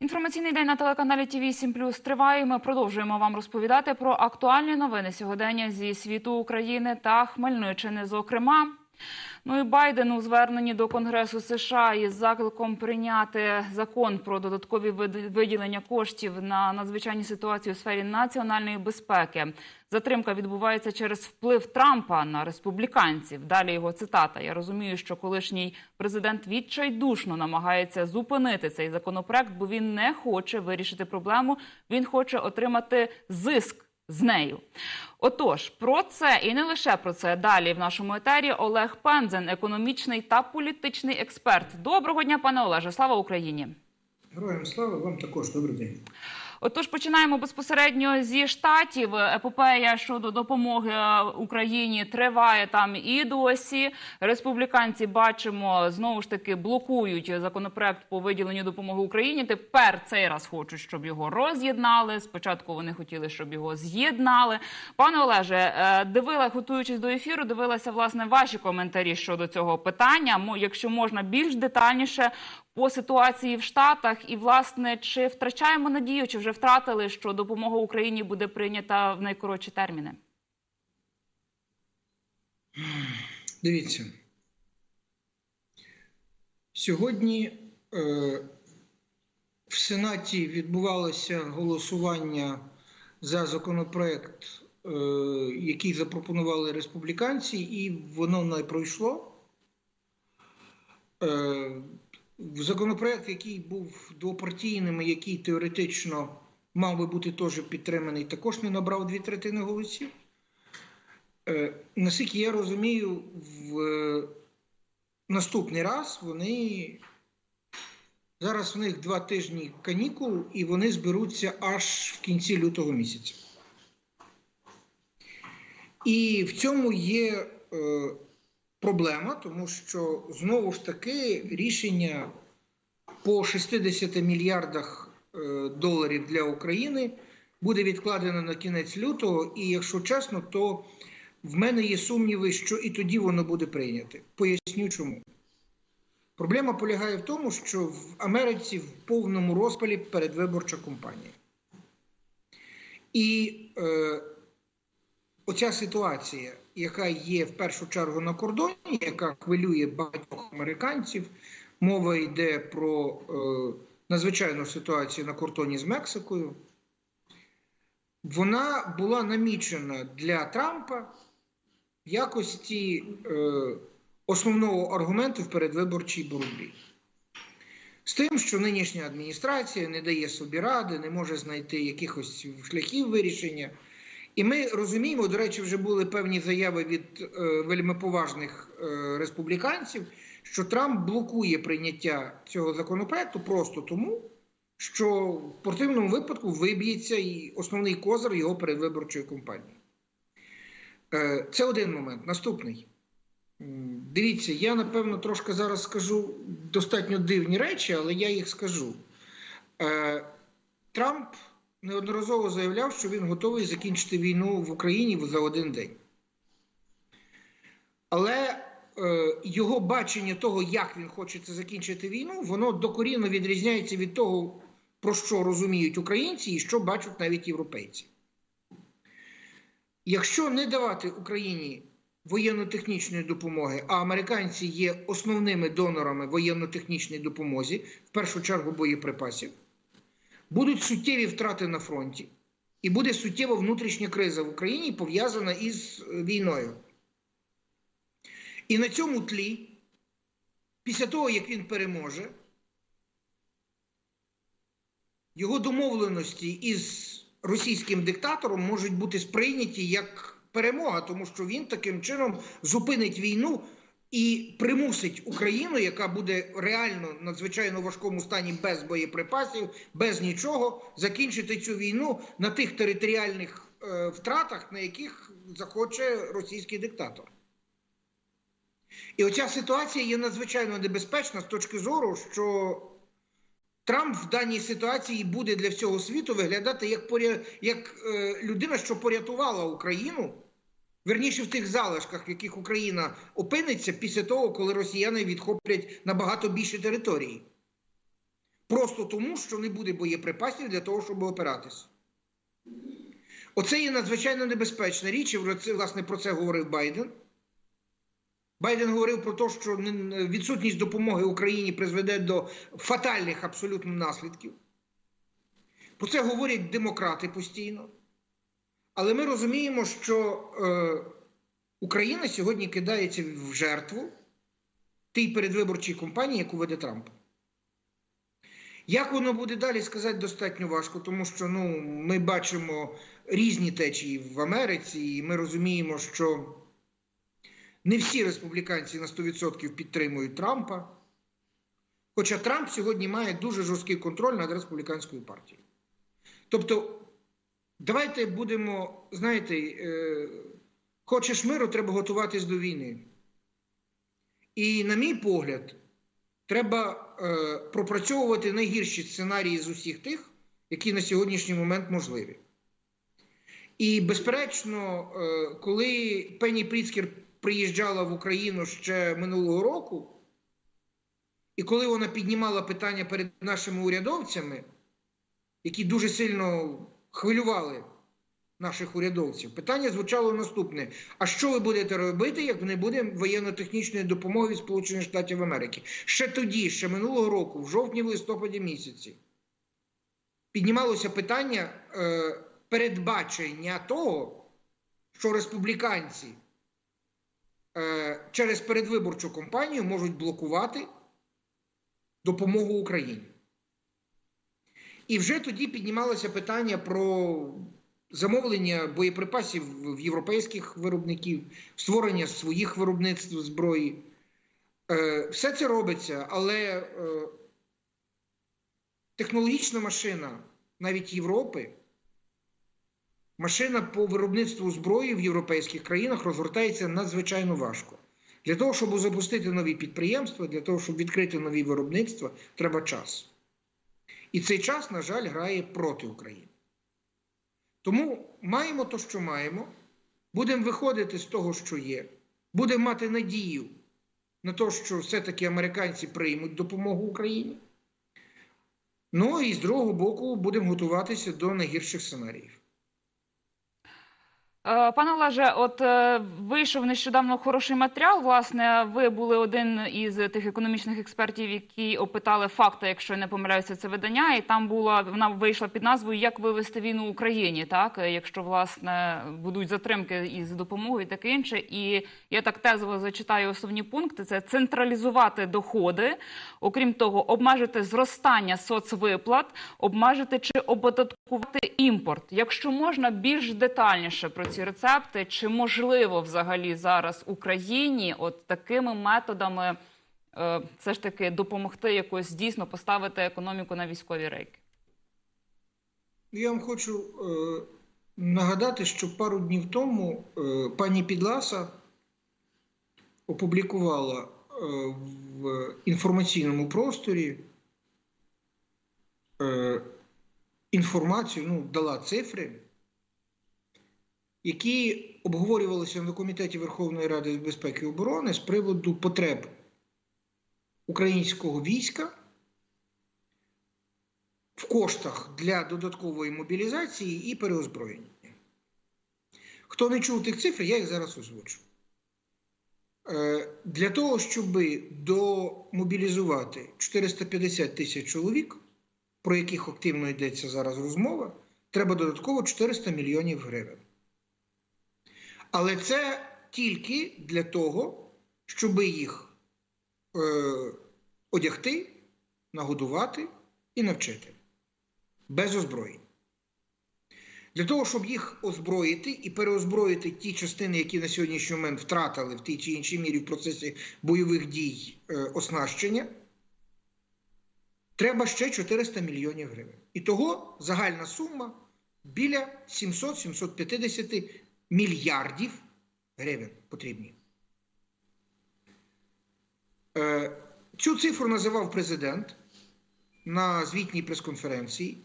Інформаційний день на телеканалі Тіві 7 Плюс триває. Ми продовжуємо вам розповідати про актуальні новини сьогодення зі світу України та Хмельниччини. Зокрема, ну і Байден у зверненні до Конгресу США із закликом прийняти закон про додаткові виділення коштів на надзвичайні ситуації у сфері національної безпеки. Затримка відбувається через вплив Трампа на республіканців. Далі його цитата. Я розумію, що колишній президент відчайдушно намагається зупинити цей законопроект, бо він не хоче вирішити проблему. Він хоче отримати зиск з нею. Отож, про це і не лише про це далі в нашому етері Олег Пензен, економічний та політичний експерт. Доброго дня, пане Олеже. Слава Україні. Героям слава вам також добрий день. Отож, починаємо безпосередньо зі штатів. Епопея щодо допомоги е, Україні триває там і досі. Республіканці бачимо знову ж таки блокують законопроект по виділенню допомоги Україні. Тепер цей раз хочуть, щоб його роз'єднали. Спочатку вони хотіли, щоб його з'єднали. Пане Олеже, е, дивила, готуючись до ефіру, дивилася власне ваші коментарі щодо цього питання. Якщо можна більш детальніше по ситуації в Штатах і власне чи втрачаємо надію, чи вже втратили, що допомога Україні буде прийнята в найкоротші терміни? Дивіться. Сьогодні е, в Сенаті відбувалося голосування за законопроект, е, який запропонували республіканці, і воно не пройшло. Е, законопроект, який був двопартійним, який теоретично мав би бути теж підтриманий, також не набрав дві третини голосів. Е, Наскільки я розумію, в е, наступний раз вони зараз у них два тижні канікул, і вони зберуться аж в кінці лютого місяця. І в цьому є е, проблема, тому що знову ж таки рішення по 60 мільярдах е, доларів для України буде відкладено на кінець лютого, і якщо чесно, то в мене є сумніви, що і тоді воно буде прийняте. Поясню чому. Проблема полягає в тому, що в Америці в повному розпалі передвиборча кампанія. І е, оця ситуація, яка є в першу чергу на кордоні, яка хвилює багатьох американців, мова йде про е, надзвичайну ситуацію на кордоні з Мексикою. Вона була намічена для Трампа в якості е, основного аргументу в передвиборчій боротьбі. З тим, що нинішня адміністрація не дає собі ради, не може знайти якихось шляхів вирішення. І ми розуміємо, до речі, вже були певні заяви від е, вельми поважних е, республіканців, що Трамп блокує прийняття цього законопроекту просто тому, що в противному випадку виб'ється і основний козир його передвиборчої кампанії. Е, Це один момент. Наступний. Дивіться, я напевно трошки зараз скажу достатньо дивні речі, але я їх скажу. Е, Трамп неодноразово заявляв, що він готовий закінчити війну в Україні за один день. Але е, його бачення того, як він хоче закінчити війну, воно докорінно відрізняється від того, про що розуміють українці і що бачать навіть європейці. Якщо не давати Україні воєнно-технічної допомоги, а американці є основними донорами воєнно-технічної допомоги, в першу чергу боєприпасів, будуть суттєві втрати на фронті, і буде суттєва внутрішня криза в Україні пов'язана із е, війною. І на цьому тлі, після того, як він переможе, його домовленості із російським диктатором можуть бути сприйняті як перемога, тому що він таким чином зупинить війну і примусить Україну, яка буде реально надзвичайно важкому стані без боєприпасів, без нічого, закінчити цю війну на тих територіальних е, втратах, на яких захоче російський диктатор. І оця ситуація є надзвичайно небезпечна з точки зору, що Трамп в даній ситуації буде для всього світу виглядати як, поря... як е, людина, що порятувала Україну, верніше в тих залишках, в яких Україна опиниться після того, коли росіяни відхоплять набагато більше території. Просто тому, що не буде боєприпасів для того, щоб опиратися. Оце є надзвичайно небезпечна річ, і власне про це говорив Байден. Байден говорив про те, що відсутність допомоги Україні призведе до фатальних абсолютно наслідків. Про це говорять демократи постійно. Але ми розуміємо, що е, Україна сьогодні кидається в жертву тій передвиборчій кампанії, яку веде Трамп. Як воно буде далі сказати достатньо важко, тому що ну, ми бачимо різні течії в Америці, і ми розуміємо, що не всі республіканці на 100% підтримують Трампа. Хоча Трамп сьогодні має дуже жорсткий контроль над республіканською партією. Тобто, давайте будемо, знаєте, е, хочеш миру, треба готуватись до війни. І, на мій погляд, треба е, пропрацьовувати найгірші сценарії з усіх тих, які на сьогоднішній момент можливі. І, безперечно, е, коли Пенні Пріцкер приїжджала в Україну ще минулого року, і коли вона піднімала питання перед нашими урядовцями, які дуже сильно хвилювали наших урядовців, питання звучало наступне: а що ви будете робити, як не буде воєнно-технічної допомоги від Сполучених Штатів Америки? Ще тоді, ще минулого року, в жовтні в листопаді місяці, піднімалося питання е, передбачення того, що республіканці е, через передвиборчу кампанію можуть блокувати допомогу Україні. І вже тоді піднімалося питання про замовлення боєприпасів в європейських виробників, створення своїх виробництв зброї. Е, Все це робиться, але е, технологічна машина навіть Європи, машина по виробництву зброї в європейських країнах розгортається надзвичайно важко. Для того, щоб запустити нові підприємства, для того, щоб відкрити нові виробництва, треба час. І цей час, на жаль, грає проти України. Тому маємо то, що маємо, будемо виходити з того, що є, будемо мати надію на те, що все-таки американці приймуть допомогу Україні. Ну і з другого боку будемо готуватися до найгірших сценаріїв. Е, Пане Олеже, от е, вийшов нещодавно хороший матеріал. Власне, ви були один із тих економічних експертів, які опитали факти, якщо не помиляюся, це видання, і там була вона вийшла під назвою Як вивести війну Україні, так якщо власне будуть затримки із допомогою, і таке інше. І я так тезово зачитаю основні пункти: це централізувати доходи, окрім того, обмежити зростання соцвиплат, обмежити чи оподаткувати імпорт. Якщо можна більш детальніше про ці рецепти, чи можливо взагалі зараз Україні от такими методами е, все ж таки допомогти якось дійсно поставити економіку на військові рейки? Я вам хочу е, нагадати, що пару днів тому е, пані Підласа опублікувала е, в інформаційному просторі е, інформацію, ну, дала цифри, які обговорювалися на комітеті Верховної Ради безпеки і оборони з приводу потреб українського війська в коштах для додаткової мобілізації і переозброєння. Хто не чув тих цифр, я їх зараз озвучу. Е, Для того, щоб домобілізувати 450 тисяч чоловік, про яких активно йдеться зараз розмова, треба додатково 400 мільйонів гривень. Але це тільки для того, щоб їх е, одягти, нагодувати і навчити без озброєнь. Для того, щоб їх озброїти і переозброїти ті частини, які на сьогоднішній момент втратили в тій чи іншій мірі в процесі бойових дій е, оснащення, треба ще 400 мільйонів гривень. І того загальна сума біля 700-750 мільярдів гривень потрібні. Е, Цю цифру називав президент на звітній прес-конференції.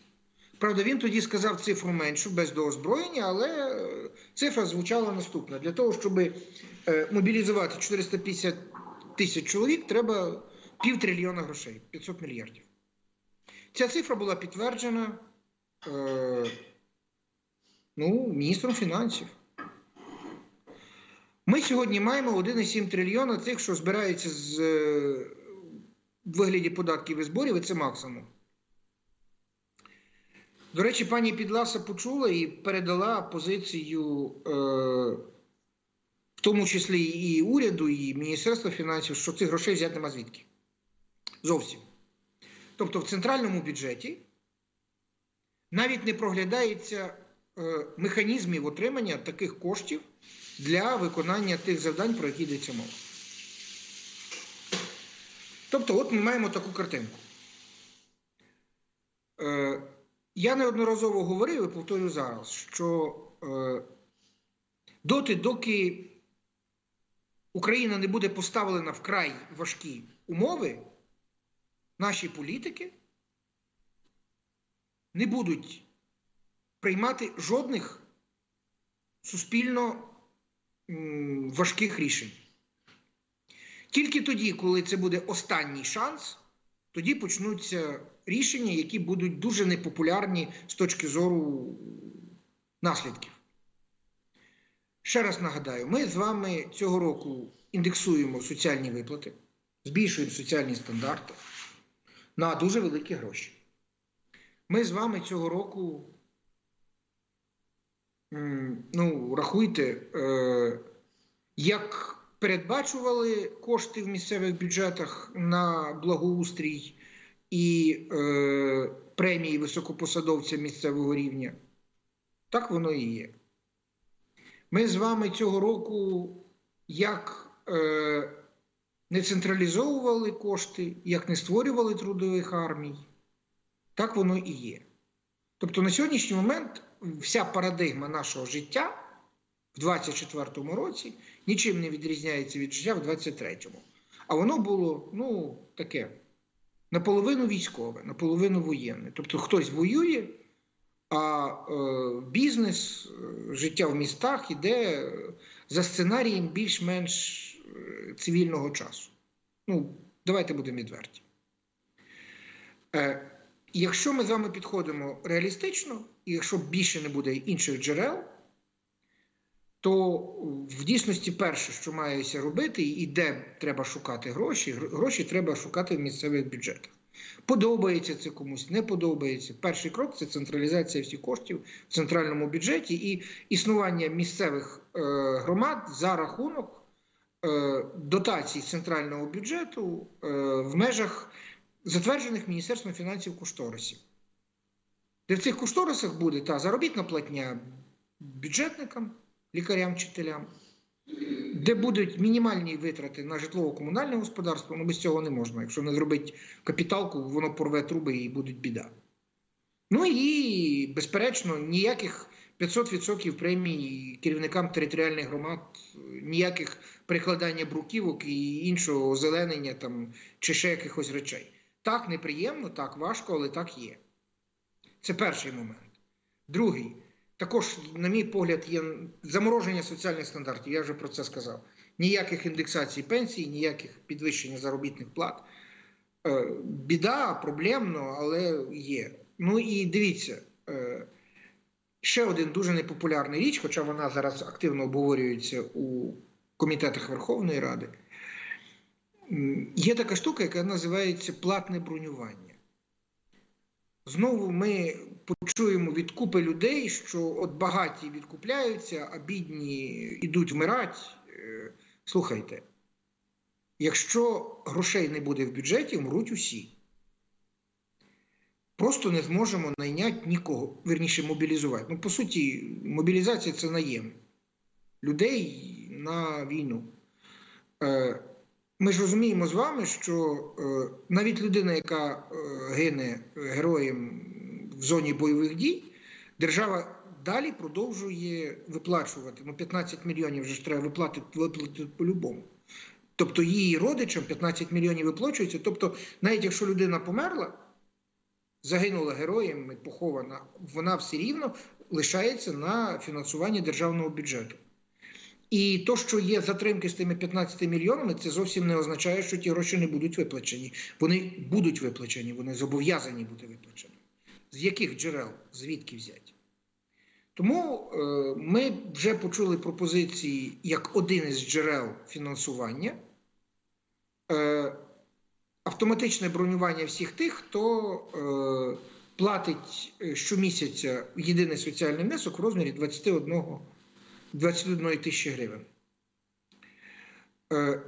Правда, він тоді сказав цифру меншу без доозброєння, але е, цифра звучала наступна: для того, щоб е, мобілізувати 450 тисяч чоловік, треба півтрильйона грошей 500 мільярдів. Ця цифра була підтверджена е, ну, міністром фінансів. Ми сьогодні маємо 1,7 трильйона цих, що збираються з е, вигляді податків і зборів, і це максимум. До речі, пані Підласа почула і передала позицію, е, в тому числі і уряду, і Міністерства фінансів, що цих грошей взяти нема звідки. Зовсім. Тобто в центральному бюджеті навіть не проглядається е, механізмів отримання таких коштів для виконання тих завдань, про які йдеться мова. Тобто, от ми маємо таку картинку. Е, я неодноразово говорив і повторюю зараз, що е, доти, доки Україна не буде поставлена вкрай важкі умови, наші політики не будуть приймати жодних суспільно важких рішень. Тільки тоді, коли це буде останній шанс, тоді почнуться рішення, які будуть дуже непопулярні з точки зору наслідків. Ще раз нагадаю, ми з вами цього року індексуємо соціальні виплати, збільшуємо соціальні стандарти на дуже великі гроші. Ми з вами цього року, ну, рахуйте, е, як передбачували кошти в місцевих бюджетах на благоустрій і е, премії високопосадовцям місцевого рівня, так воно і є. Ми з вами цього року як е, не централізовували кошти, як не створювали трудових армій, так воно і є. Тобто на сьогоднішній момент вся парадигма нашого життя в 2024 році нічим не відрізняється від життя в 2023. А воно було ну, таке наполовину військове, наполовину воєнне. Тобто хтось воює, а е, бізнес, е, життя в містах іде е, за сценарієм більш-менш е, цивільного часу. Ну, давайте будемо відверті. Якщо ми з вами підходимо реалістично, і якщо більше не буде інших джерел, то в дійсності перше, що мається робити, і де треба шукати гроші, гроші треба шукати в місцевих бюджетах. Подобається це комусь, не подобається. Перший крок це централізація всіх коштів в центральному бюджеті і існування місцевих е, громад за рахунок е, дотацій центрального бюджету е, в межах затверджених Міністерством фінансів кошторисів. Де в цих кошторисах буде та заробітна платня бюджетникам, лікарям, вчителям, де будуть мінімальні витрати на житлово-комунальне господарство, ну без цього не можна. Якщо не зробити капіталку, воно порве труби і буде біда. Ну і, безперечно, ніяких 500% премій керівникам територіальних громад, ніяких прикладання бруківок і іншого озеленення там, чи ще якихось речей. Так неприємно, так важко, але так є. Це перший момент. Другий. Також, на мій погляд, є замороження соціальних стандартів. Я вже про це сказав. Ніяких індексацій пенсій, ніяких підвищення заробітних плат. Е, Біда, проблемно, але є. Ну і дивіться, е, ще один дуже непопулярний річ, хоча вона зараз активно обговорюється у комітетах Верховної Ради. Є така штука, яка називається платне бронювання. Знову ми почуємо від купи людей, що от багаті відкупляються, а бідні йдуть вмирати. Е, Слухайте, якщо грошей не буде в бюджеті, вмруть усі. Просто не зможемо найняти нікого, верніше мобілізувати. Ну, по суті, мобілізація це наєм людей на війну. Е, Ми ж розуміємо з вами, що е, навіть людина, яка е, гине героєм в зоні бойових дій, держава далі продовжує виплачувати. Ну, 15 мільйонів вже ж треба виплатити, виплатити по-любому. Тобто її родичам 15 мільйонів виплачується. Тобто, навіть якщо людина померла, загинула героєм похована, вона все рівно лишається на фінансуванні державного бюджету. І то, що є затримки з тими 15 мільйонами, це зовсім не означає, що ті гроші не будуть виплачені. Вони будуть виплачені, вони зобов'язані бути виплачені. З яких джерел, звідки взяти? Тому е, ми вже почули пропозиції як один із джерел фінансування. Е, автоматичне бронювання всіх тих, хто е, платить щомісяця єдиний соціальний внесок в розмірі 21, 21 тисячі гривень. Е,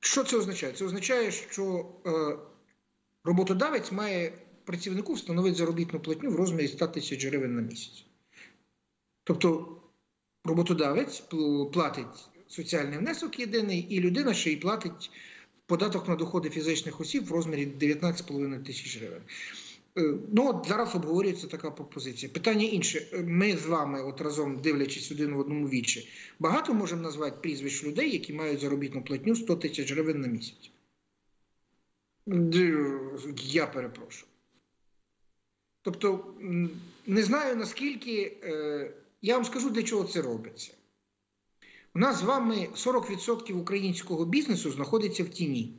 що це означає? Це означає, що е, роботодавець має працівнику встановити заробітну платню в розмірі 100 тисяч гривень на місяць. Тобто роботодавець платить соціальний внесок єдиний, і людина ще й платить податок на доходи фізичних осіб в розмірі 19,5 тисяч гривень. Е, Ну, от зараз обговорюється така пропозиція. Питання інше. Е, Ми з вами, от разом дивлячись один в одному вічі, багато можемо назвати прізвищ людей, які мають заробітну платню 100 тисяч гривень на місяць. Я перепрошую. Тобто, не знаю наскільки. е, Я вам скажу, для чого це робиться. У нас з вами 40% українського бізнесу знаходиться в тіні.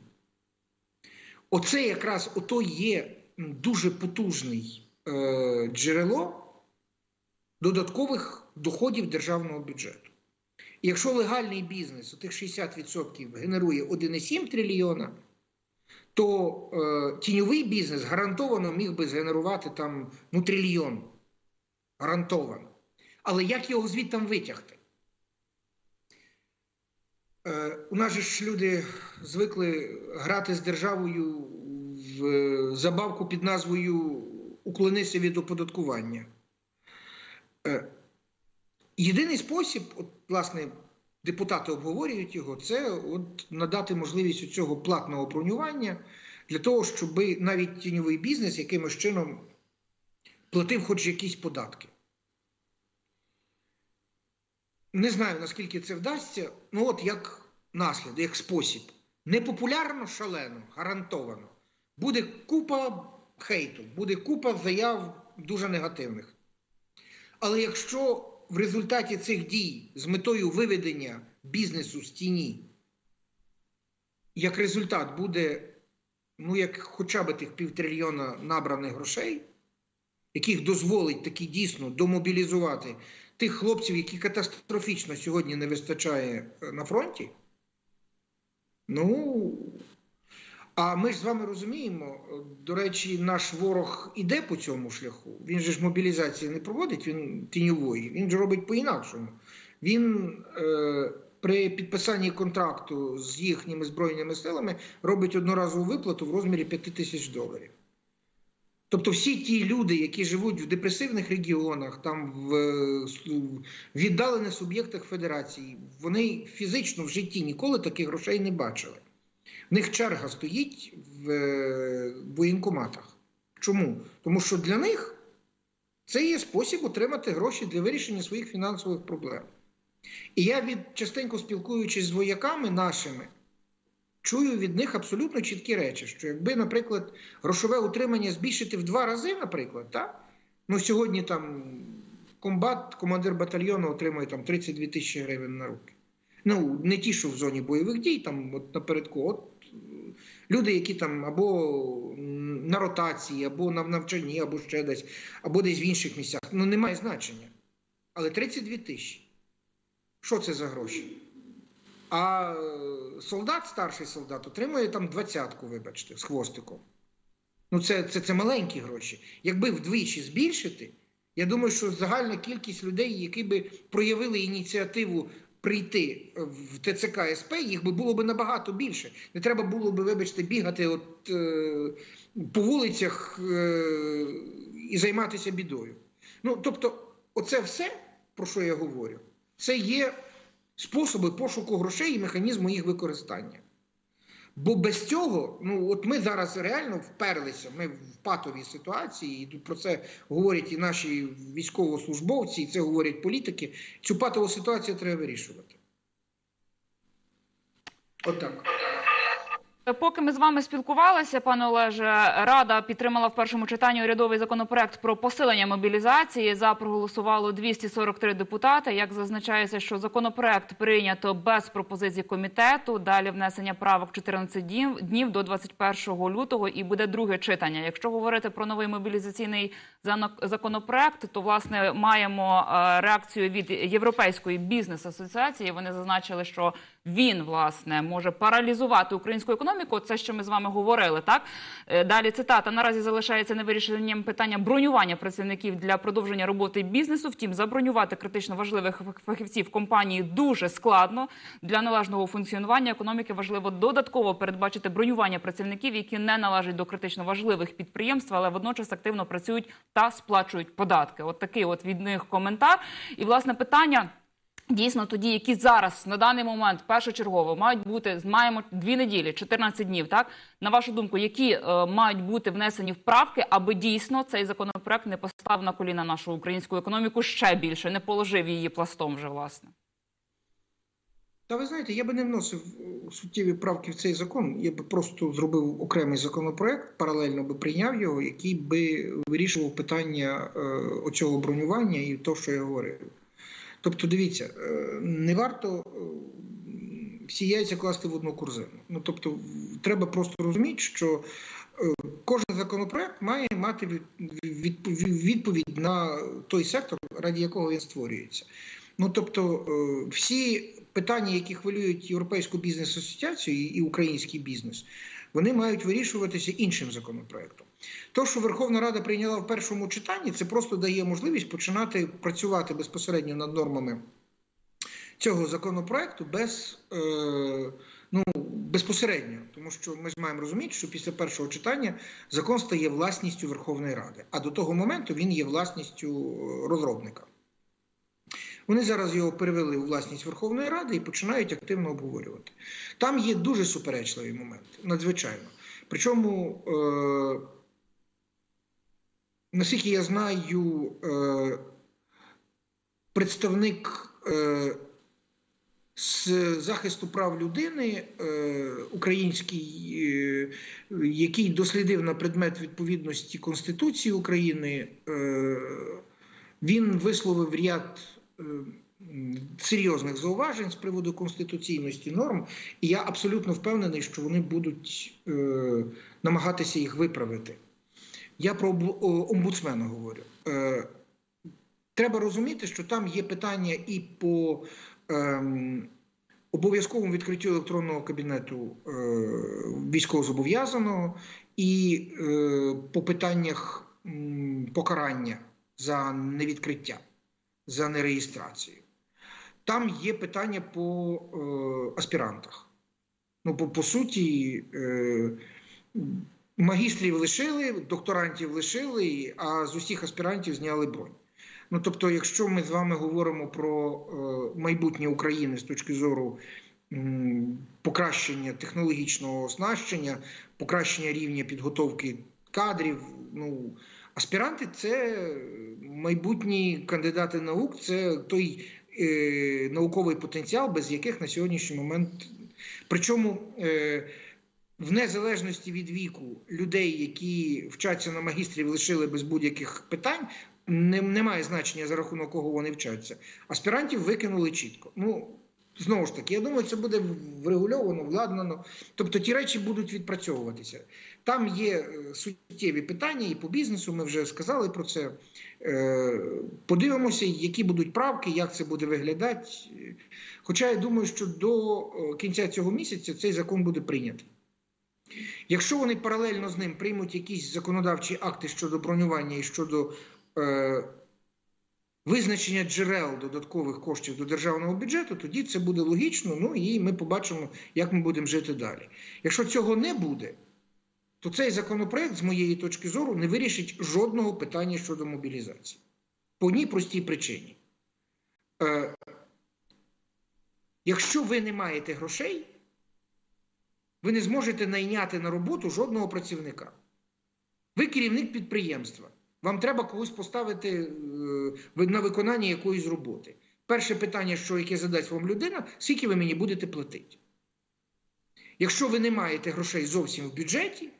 Оце якраз ото є дуже потужний е, джерело додаткових доходів державного бюджету. І якщо легальний бізнес, у тих 60% генерує 1,7 трильйона, то е, тіньовий бізнес гарантовано міг би згенерувати там ну, трильйон. Гарантовано. Але як його звідти витягти? Е, у нас же ж люди звикли грати з державою забавку під назвою Уклонися від оподаткування. Е, єдиний спосіб, от, власне, депутати обговорюють його, це от надати можливість цього платного бронювання для того, щоб навіть тіньовий бізнес якимось чином платив хоч якісь податки. Не знаю, наскільки це вдасться. Ну, от як наслідок, як спосіб. Непопулярно, шалено, гарантовано. Буде купа хейту, буде купа заяв дуже негативних. Але якщо в результаті цих дій з метою виведення бізнесу з тіні, як результат буде, ну, як хоча б тих півтрильйона набраних грошей, яких дозволить таки дійсно домобілізувати тих хлопців, які катастрофічно сьогодні не вистачає е, на фронті. Ну, а ми ж з вами розуміємо, до речі, наш ворог іде по цьому шляху. Він же ж мобілізації не проводить, він тіньової, він же робить по-інакшому. Він е, при підписанні контракту з їхніми збройними силами робить одноразову виплату в розмірі 5 тисяч доларів. Тобто всі ті люди, які живуть в депресивних регіонах, там в, в віддалених суб'єктах федерації, вони фізично в житті ніколи таких грошей не бачили. В них черга стоїть в е, воєнкоматах. Чому? Тому що для них це є спосіб отримати гроші для вирішення своїх фінансових проблем. І я від частенько спілкуючись з вояками нашими, чую від них абсолютно чіткі речі, що якби, наприклад, грошове утримання збільшити в два рази, наприклад, так? ну сьогодні там комбат, командир батальйону отримує там 32 тисячі гривень на руки. Ну, не ті, що в зоні бойових дій, там от напередку, от люди, які там або на ротації, або на навчанні, або ще десь, або десь в інших місцях. Ну, немає значення. Але 32 тисячі. Що це за гроші? А е, солдат, старший солдат, отримує там двадцятку, вибачте, з хвостиком. Ну, це, це, це маленькі гроші. Якби вдвічі збільшити, я думаю, що загальна кількість людей, які би проявили ініціативу прийти в ТЦК СП, їх би було б набагато більше. Не треба було б, вибачте, бігати от, е, по вулицях е, і займатися бідою. Ну, тобто, оце все, про що я говорю, це є способи пошуку грошей і механізму їх використання. Бо без цього, ну от ми зараз реально вперлися, ми в патовій ситуації, і тут про це говорять і наші військовослужбовці, і це говорять політики. Цю патову ситуацію треба вирішувати. Отак. Поки ми з вами спілкувалися, пане Олеже, Рада підтримала в першому читанні урядовий законопроект про посилення мобілізації. За проголосувало 243 депутати. Як зазначається, що законопроект прийнято без пропозицій комітету. Далі внесення правок 14 днів, днів до 21 лютого і буде друге читання. Якщо говорити про новий мобілізаційний законопроект, то власне маємо е, реакцію від Європейської бізнес-асоціації. Вони зазначили, що він власне може паралізувати українську економіку. Це що ми з вами говорили. Так Е, далі цитата наразі залишається невирішенням питання бронювання працівників для продовження роботи бізнесу. Втім, забронювати критично важливих фахівців компанії дуже складно для належного функціонування економіки. Важливо додатково передбачити бронювання працівників, які не належать до критично важливих підприємств, але водночас активно працюють та сплачують податки. От такий от від них коментар. І власне питання. Дійсно, тоді, які зараз на даний момент першочергово мають бути маємо дві неділі, 14 днів. Так на вашу думку, які е, мають бути внесені вправки, аби дійсно цей законопроект не поставив на коліна нашу українську економіку ще більше, не положив її пластом вже власне. Та ви знаєте, я би не вносив е, суттєві правки в цей закон. Я би просто зробив окремий законопроект, паралельно би прийняв його, який би вирішував питання е, оцього бронювання і то, що я говорив. Тобто, дивіться, е, не варто е, всі яйця класти в одну корзину. Ну тобто, треба просто розуміти, що е, кожен законопроект має мати від- від- відповідь на той сектор, раді якого він створюється. Ну тобто, всі питання, які хвилюють європейську бізнес-асоціацію і український бізнес, вони мають вирішуватися іншим законопроектом. То, що Верховна Рада прийняла в першому читанні, це просто дає можливість починати працювати безпосередньо над нормами цього законопроекту без, е, ну, безпосередньо, тому що ми ж маємо розуміти, що після першого читання закон стає власністю Верховної Ради, а до того моменту він є власністю е, розробника. Вони зараз його перевели у власність Верховної Ради і починають активно обговорювати. Там є дуже суперечливі моменти, надзвичайно. Причому, е, наскільки я знаю, е, представник е, з захисту прав людини е, український, який дослідив на предмет відповідності Конституції України, він висловив ряд серйозних зауважень з приводу конституційності норм, і я абсолютно впевнений, що вони будуть намагатися їх виправити. Я про омбудсмена говорю. Е, Треба розуміти, що там є питання і по ем, обов'язковому відкриттю електронного кабінету е, військовозобов'язаного, і е, по питаннях м, покарання за невідкриття, за нереєстрацію. Там є питання по е, аспірантах. Ну, по, по суті, е, магістрів лишили, докторантів лишили, а з усіх аспірантів зняли бронь. Ну, тобто, якщо ми з вами говоримо про е, майбутнє України з точки зору покращення технологічного оснащення, покращення рівня підготовки кадрів, ну, аспіранти це майбутні кандидати наук, це той е, науковий потенціал, без яких на сьогоднішній момент. Причому е, в незалежності від віку людей, які вчаться на магістрів, лишили без будь-яких питань, не, немає значення за рахунок кого вони вчаться. Аспірантів викинули чітко. Ну знову ж таки, я думаю, це буде врегульовано, владнано. Тобто ті речі будуть відпрацьовуватися. Там є е, суттєві питання і по бізнесу. Ми вже сказали про це. Е, Подивимося, які будуть правки, як це буде виглядати. Хоча я думаю, що до е, кінця цього місяця цей закон буде прийнятий. Якщо вони паралельно з ним приймуть якісь законодавчі акти щодо бронювання і щодо е, визначення джерел додаткових коштів до державного бюджету, тоді це буде логічно. Ну і ми побачимо, як ми будемо жити далі. Якщо цього не буде, то цей законопроект, з моєї точки зору, не вирішить жодного питання щодо мобілізації. По одній простій причині. Е, якщо ви не маєте грошей, ви не зможете найняти на роботу жодного працівника. Ви керівник підприємства. Вам треба когось поставити е, на виконання якоїсь роботи. Перше питання, що яке задасть вам людина, скільки ви мені будете платити. Якщо ви не маєте грошей зовсім в бюджеті,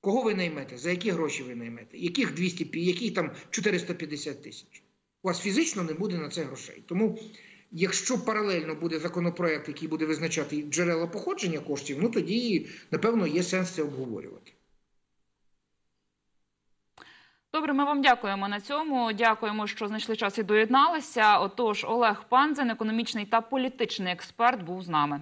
кого ви наймете? За які гроші ви наймете? Яких 200, яких там 450 тисяч? У вас фізично не буде на це грошей. Тому, якщо паралельно буде законопроект, який буде визначати джерела походження коштів, ну тоді, напевно, є сенс це обговорювати. Добре, ми вам дякуємо на цьому. Дякуємо, що знайшли час і доєдналися. Отож, Олег Панзен, економічний та політичний експерт, був з нами.